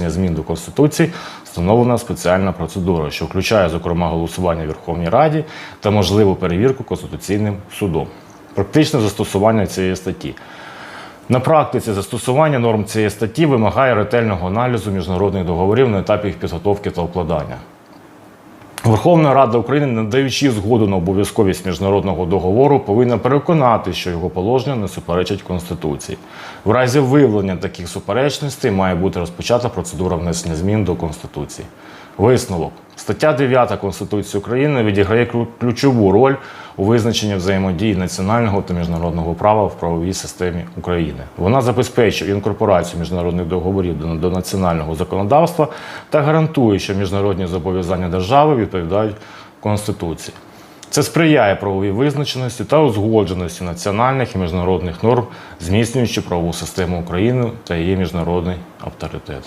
внесення змін до Конституції встановлена спеціальна процедура, що включає, зокрема, голосування в Верховній Раді та можливу перевірку Конституційним судом. Практичне застосування цієї статті. На практиці застосування норм цієї статті вимагає ретельного аналізу міжнародних договорів на етапі їх підготовки та укладання. Верховна Рада України, надаючи згоду на обов'язковість міжнародного договору, повинна переконати, що його положення не суперечать Конституції. В разі виявлення таких суперечностей має бути розпочата процедура внесення змін до Конституції. Висновок. Стаття 9 Конституції України відіграє ключову роль у визначенні взаємодії національного та міжнародного права в правовій системі України. Вона забезпечує інкорпорацію міжнародних договорів до, національного законодавства та гарантує, що міжнародні зобов'язання держави відповідають Конституції. Це сприяє правовій визначеності та узгодженості національних і міжнародних норм, зміцнюючи правову систему України та її міжнародний авторитет.